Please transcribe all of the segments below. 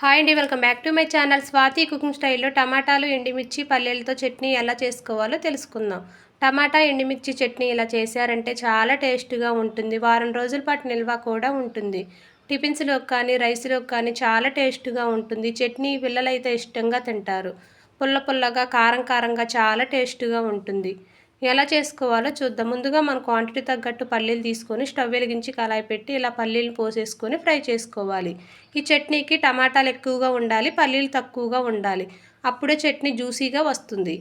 Hi అండి welcome back to my channel. Swathi cooking స్టైల్లో టమాటాలు ఎండిమిర్చి పల్లీలతో చట్నీ ఎలా చేసుకోవాలో తెలుసుకుందాం. టమాటా ఎండిమిర్చి చట్నీ ఇలా చేశారంటే చాలా టేస్ట్గా ఉంటుంది. వారం రోజుల పాటు నిల్వ కూడా ఉంటుంది. టిఫిన్స్లో కానీ రైస్లో కానీ చాలా టేస్ట్గా ఉంటుంది. చట్నీ పిల్లలైతే ఇష్టంగా తింటారు. పుల్ల పుల్లగా కారం కారంగా చాలా టేస్ట్గా ఉంటుంది. ఎలా చేసుకోవాలో చూద్దాం. ముందుగా మన క్వాంటిటీ తగ్గట్టు పల్లీలు తీసుకొని స్టవ్ వెలిగించి కళాయి పెట్టి ఇలా పల్లీలు పోసేసుకొని ఫ్రై చేసుకోవాలి. ఈ చట్నీకి టమాటాలు ఎక్కువగా ఉండాలి పల్లీలు తక్కువగా ఉండాలి. అప్పుడే చట్నీ జ్యూసీగా వస్తుంది.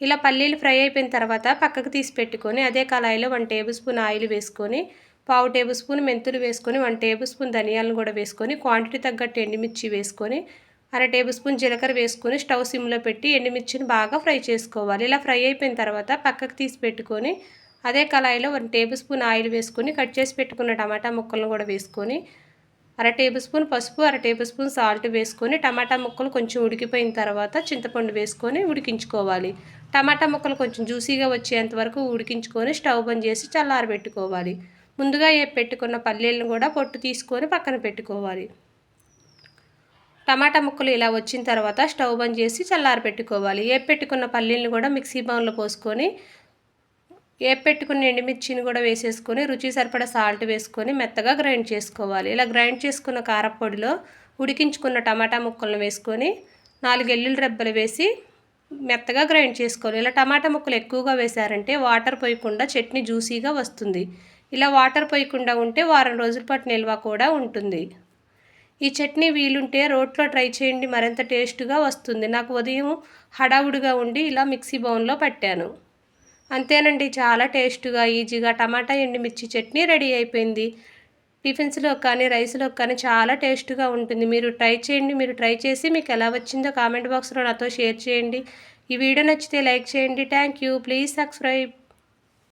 ఇలా పల్లీలు ఫ్రై అయిపోయిన తర్వాత పక్కకు తీసి పెట్టుకొని అదే కళాయిలో వన్ టేబుల్ స్పూన్ ఆయిల్ వేసుకొని పావు టేబుల్ స్పూన్ మెంతులు వేసుకొని వన్ టేబుల్ స్పూన్ ధనియాలను కూడా వేసుకొని క్వాంటిటీ తగ్గట్టు ఎండుమిర్చి వేసుకొని అర టేబుల్ స్పూన్ జీలకర్ర వేసుకొని స్టవ్ సిమ్లో పెట్టి ఎండుమిర్చిని బాగా ఫ్రై చేసుకోవాలి. ఇలా ఫ్రై అయిపోయిన తర్వాత పక్కకు తీసి పెట్టుకొని అదే కళాయిలో వన్ టేబుల్ స్పూన్ ఆయిల్ వేసుకొని కట్ చేసి పెట్టుకున్న టమాటా ముక్కలను కూడా వేసుకొని అర టేబుల్ స్పూన్ పసుపు అర టేబుల్ స్పూన్ సాల్ట్ వేసుకొని టమాటా ముక్కలు కొంచెం ఉడికిపోయిన తర్వాత చింతపండు వేసుకొని ఉడికించుకోవాలి. టమాటా ముక్కలు కొంచెం జ్యూసీగా వచ్చేంత వరకు ఉడికించుకొని స్టవ్ బంద్ చేసి చల్లారబెట్టుకోవాలి. ముందుగా ఏ పెట్టుకున్న పల్లీలను కూడా పొట్టు తీసుకొని పక్కన పెట్టుకోవాలి. టమాటా ముక్కలు ఇలా వచ్చిన తర్వాత స్టవ్ బంద్ చేసి చల్లారి పెట్టుకోవాలి ఏ పెట్టుకున్న పల్లీలను కూడా మిక్సీ బౌన్లో పోసుకొని ఏ పెట్టుకున్న ఎండుమిర్చిని కూడా వేసేసుకొని రుచి సరిపడా సాల్ట్ వేసుకొని మెత్తగా గ్రైండ్ చేసుకోవాలి. ఇలా గ్రైండ్ చేసుకున్న కారపొడిలో ఉడికించుకున్న టమాటా ముక్కలను వేసుకొని నాలుగు ఎల్లుల రెబ్బలు వేసి మెత్తగా గ్రైండ్ చేసుకోవాలి. ఇలా టమాటా ముక్కలు ఎక్కువగా వేశారంటే వాటర్ పోయకుండా చట్నీ జ్యూసీగా వస్తుంది. ఇలా వాటర్ పోయకుండా ఉంటే వారం రోజుల పాటు నిల్వ కూడా ఉంటుంది. ఈ చట్నీ వీలుంటే రోట్లో ట్రై చేయండి మరింత టేస్ట్గా వస్తుంది. నాకు ఉదయం హడావుడిగా ఉండి ఇలా మిక్సీ బౌన్లో పట్టాను. అంతేనండి చాలా టేస్ట్గా ఈజీగా టమాటా ఎండుమిర్చి చట్నీ రెడీ అయిపోయింది. టిఫిన్స్లో కానీ రైస్లో కానీ చాలా టేస్ట్గా ఉంటుంది. మీరు ట్రై చేయండి మీరు ట్రై చేసి మీకు ఎలా వచ్చిందో కామెంట్ బాక్స్లో నాతో షేర్ చేయండి. ఈ వీడియో నచ్చితే లైక్ చేయండి. Thank you. Please subscribe.